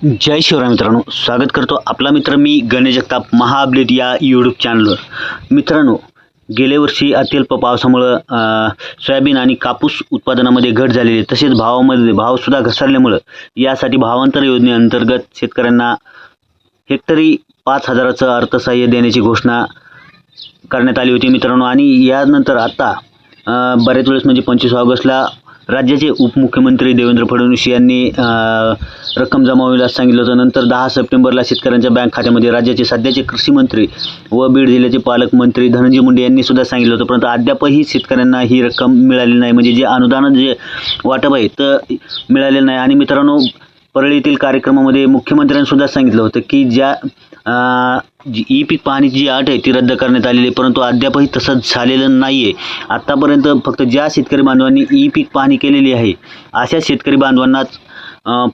जय शिवराय मित्रांनो स्वागत करतो आपला मित्र मी गणेश जगताप महाअपडेट या यूट्यूब चॅनलवर मित्रांनो गेल्या वर्षी अत्यल्प पावसामुळं सोयाबीन आणि कापूस उत्पादनामध्ये घट झालेली आहे. तसेच भावामध्ये भावसुद्धा घसरल्यामुळं यासाठी भावांतर योजनेअंतर्गत शेतकऱ्यांना हेक्टरी पाच हजाराचं अर्थसहाय्य देण्याची घोषणा करण्यात आली होती मित्रांनो. आणि यानंतर आता बऱ्याच वेळेस म्हणजे पंचवीस ऑगस्टला राज्याचे उपमुख्यमंत्री देवेंद्र फडणवीस यांनी रक्कम जमा होईल सांगितलं होतं. नंतर दहा सप्टेंबरला शेतकऱ्यांच्या बँक खात्यामध्ये राज्याचे सध्याचे कृषी मंत्री व बीड जिल्ह्याचे पालकमंत्री धनंजय मुंडे यांनी सुद्धा सांगितलं होतं. परंतु अद्यापही शेतकऱ्यांना ही रक्कम मिळाली नाही. म्हणजे जे अनुदान जे वाटप आहे तर मिळालेलं नाही. आणि मित्रांनो परळीतील कार्यक्रमामध्ये मुख्यमंत्र्यांनी सुद्धा सांगितलं होतं की ज्या जी ई पीक पाहणीची जी अट आहे ती रद्द करण्यात आलेली आहे परंतु अद्यापही तसंच झालेलं नाही आहे आत्तापर्यंत फक्त ज्या शेतकरी बांधवांनी ई पीक पाहणी केलेली आहे अशा शेतकरी बांधवांनाच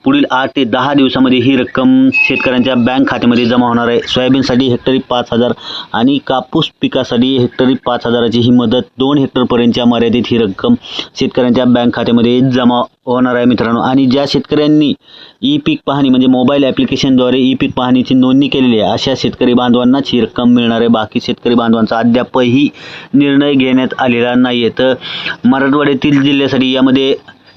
पुढील आठ ते दहा दिवसामध्ये ही रक्कम शेतकऱ्यांच्या बँक खात्यामध्ये जमा होणार आहे. सोयाबीनसाठी हेक्टरी पाच हजार आणि कापूस पिकासाठी हेक्टरी पाच हजाराची ही मदत दोन हेक्टरपर्यंतच्या मर्यादित ही रक्कम शेतकऱ्यांच्या बँक खात्यामध्ये जमा होणार आहे मित्रांनो. आणि ज्या शेतकऱ्यांनी ई पीक पाहणी म्हणजे मोबाईल ॲप्लिकेशनद्वारे ई पीक पाहणीची नोंदणी केलेली आहे अशा शेतकरी बांधवांनाच ही रक्कम मिळणार आहे. बाकी शेतकरी बांधवांचा अद्यापही निर्णय घेण्यात आलेला नाही आहे तर मराठवाड्यातील जिल्ह्यासाठी यामध्ये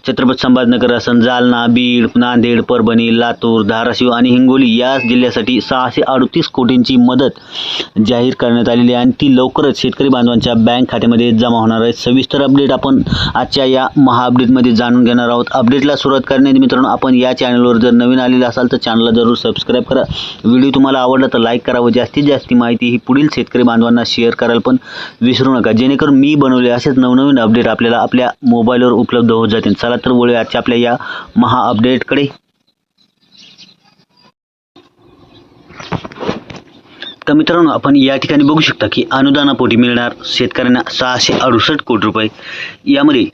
छत्रपती संभाजीनगर असन जालना बीड नांदेड परभणी लातूर धाराशिव आणि हिंगोली या जिल्ह्यासाठी सहाशे अडतीस कोटींची मदत जाहीर करण्यात आलेली आहे. आणि ती लवकरच शेतकरी बांधवांच्या बँक खात्यामध्ये जमा होणार आहे. सविस्तर अपडेट आपण आजच्या या महाअपडेटमध्ये जाणून घेणार आहोत. अपडेटला सुरुवात करण्याआधी मित्रांनो आपण या चॅनलवर जर नवीन आलेलं असाल तर चॅनलला जरूर सबस्क्राईब करा. व्हिडिओ तुम्हाला आवडला तर लाईक करा व जास्तीत जास्त माहिती ही पुढील शेतकरी बांधवांना शेअर करायला पण विसरू नका. जेणेकरून मी बनवले असेच नवनवीन अपडेट आपल्याला आपल्या मोबाईलवर उपलब्ध होत जातील. चला तर वळूया आजच्या आपल्या या महा अपडेटकडे तर मित्रांनो आपण या ठिकाणी बघू शकता की अनुदानापोटी मिळणार शेतकऱ्यांना सहाशे अडुसष्ट कोटी रुपये. यामध्ये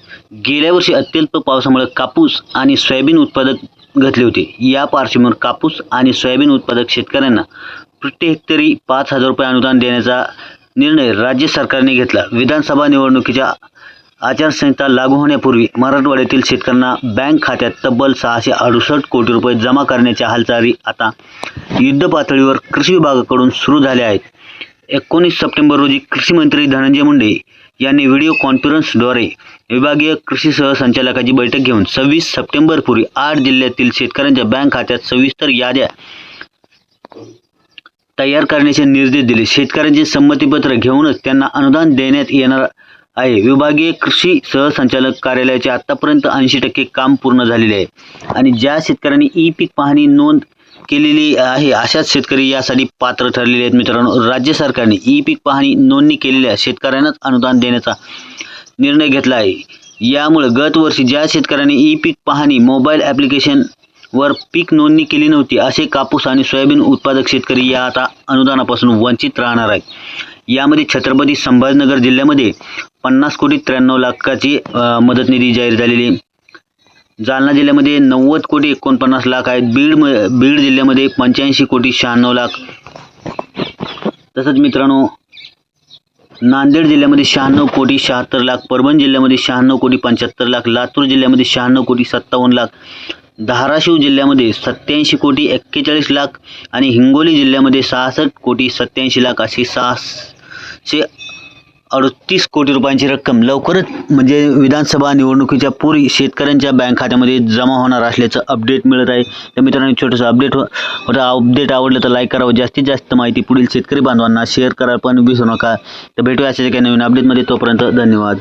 गेल्या वर्षी अत्यल्प पावसामुळे कापूस आणि सोयाबीन उत्पादक घटले होते. या पार्श्वभूमीवर कापूस आणि सोयाबीन उत्पादक शेतकऱ्यांना प्रति हेक्टरी पाच हजार रुपये अनुदान देण्याचा निर्णय राज्य सरकारने घेतला. विधानसभा निवडणुकीच्या आचारसंहिता लागू होण्यापूर्वी मराठवाड्यातील शेतकऱ्यांना बँक खात्यात तब्बल सहाशे अडुसष्ट कोटी रुपये जमा करण्याच्या हालचाली आता युद्ध पातळीवर कृषी विभागाकडून सुरू झाल्या आहेत. एकोणीस सप्टेंबर रोजी कृषी मंत्री धनंजय मुंडे यांनी व्हिडिओ कॉन्फरन्सद्वारे विभागीय कृषी सहसंचालकाची बैठक घेऊन सव्वीस सप्टेंबरपूर्वी आठ जिल्ह्यातील शेतकऱ्यांच्या बँक खात्यात सविस्तर याद्या तयार करण्याचे निर्देश दिले. शेतकऱ्यांचे संमतीपत्र घेऊनच त्यांना अनुदान देण्यात येणार आहे. विभागीय कृषी सहसंचालक कार्यालयाचे आतापर्यंत ऐंशी टक्के काम पूर्ण झालेले आहे. आणि ज्या शेतकऱ्यांनी ई पीक पाहणी नोंद केलेली आहे अशाच शेतकरी यासाठी पात्र ठरलेले आहेत मित्रांनो. राज्य सरकारने ई पीक पाहणी नोंदणी केलेल्या शेतकऱ्यांनाच अनुदान देण्याचा निर्णय घेतला आहे. यामुळे गत वर्षी ज्या शेतकऱ्यांनी ई पीक पाहणी मोबाईल ॲप्लिकेशन वर पीक नोंदणी केली नव्हती असे कापूस आणि सोयाबीन उत्पादक शेतकरी या आता अनुदानापासून वंचित राहणार आहेत. यामध्ये छत्रपती संभाजीनगर जिल्ह्यामध्ये पन्नास कोटी त्र्याण्णव लाखाची मदत निधी जाहीर झालेली. जालना जिल्ह्यामध्ये नव्वद कोटी एकोणपन्नास लाख आहेत बीड म- बीड जिल्ह्यामध्ये पंच्याऐंशी कोटी शहाण्णव लाख. तसंच मित्रांनो नांदेड जिल्ह्यामध्ये शहाण्णव कोटी शहात्तर लाख. परभणी जिल्ह्यामध्ये शहाण्णव कोटी पंच्याहत्तर लाख. लातूर जिल्ह्यामध्ये शहाण्णव कोटी सत्तावन्न लाख. धाराशिव जिल्ह्यामध्ये सत्याऐंशी कोटी एक्केचाळीस लाख. आणि हिंगोली जिल्ह्यामध्ये सहासष्ट कोटी सत्याऐंशी लाख अशी सहा अडतीस कोटी रुपयांची रक्कम लवकरच म्हणजे विधानसभा निवडणुकीच्या पूर्वी शेतकऱ्यांच्या बँक खात्यामध्ये जमा होणार असल्याचं अपडेट मिळत आहे. तर मित्रांनो छोटंसं अपडेट होता. अपडेट आवडलं तर लाईक करावं जास्तीत जास्त माहिती पुढील शेतकरी बांधवांना शेअर करायला पण विसरू नका. तर भेटूया अशाच काही नवीन अपडेटमध्ये तोपर्यंत धन्यवाद.